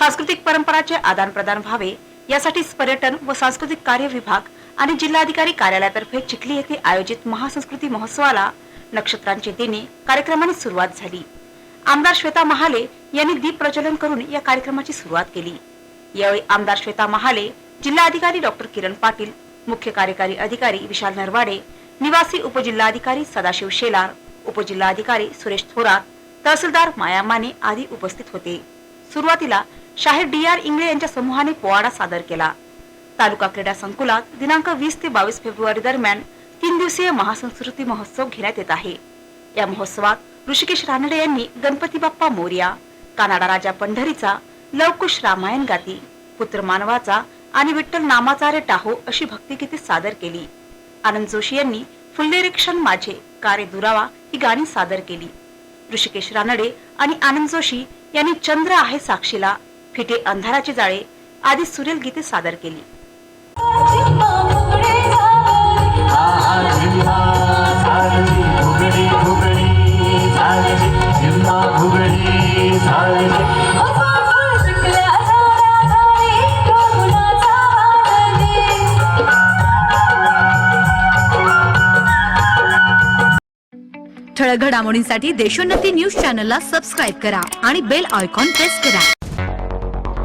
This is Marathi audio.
सांस्कृतिक परंपराचे आदान प्रदान व्हावे यासाठीच पर्यटन व सांस्कृतिक कार्य विभाग आणि जिल्हाधिकारी कार्यालयातर्फे चिखली येथे आयोजित महासंस्कृती महोत्सवाला नक्षत्रांचे देणे कार्यक्रमाने सुरुवात झाली. आमदार श्वेता महाले यांनी दीप प्रज्वलन करून या कार्यक्रमाची सुरुवात केली. यावेळी आमदार श्वेता महाले जिल्हाधिकारी डॉक्टर किरण पाटील मुख्य कार्यकारी अधिकारी विशाल नरवाडे निवासी उपजिल्हाधिकारी सदाशिव शेलार उपजिल्हाधिकारी सुरेश थोरात तहसीलदार माया माने आदी उपस्थित होते. सुरुवातीला शाहीर डी आर इंगळे यांच्या समूहाने पोवाडा सादर केला. तालुका क्रीडा संकुलात दिनांक वीस ते बावीस फेब्रुवारी दरम्यान तीन दिवसीय महासंस्कृती महोत्सव घेण्यात येत आहे. या महोत्सवात ऋषिकेश रानडे यांनी गणपती बाप्पा मोर्या कानाडा राजा पंढरीचा लवकुश रामायण गाती पुत्र मानवाचा आणि विठ्ठल नामाचा रे टाहो अशी भक्तिगीते सादर केली. आनंद जोशी यांनी फुल्लेरिक्षण माझे कारे दुरावा ही गाणी सादर केली. ऋषिकेश रानडे आणि आनंद जोशी यांनी चंद्र आहे साक्षीला फिटे अंधाराचे जाळे आदी सुरेल गीते सादर केली. ठळक घडामोडींसाठी देशोन्नती न्यूज चॅनलला सबस्क्राईब करा आणि बेल आयकॉन प्रेस करा.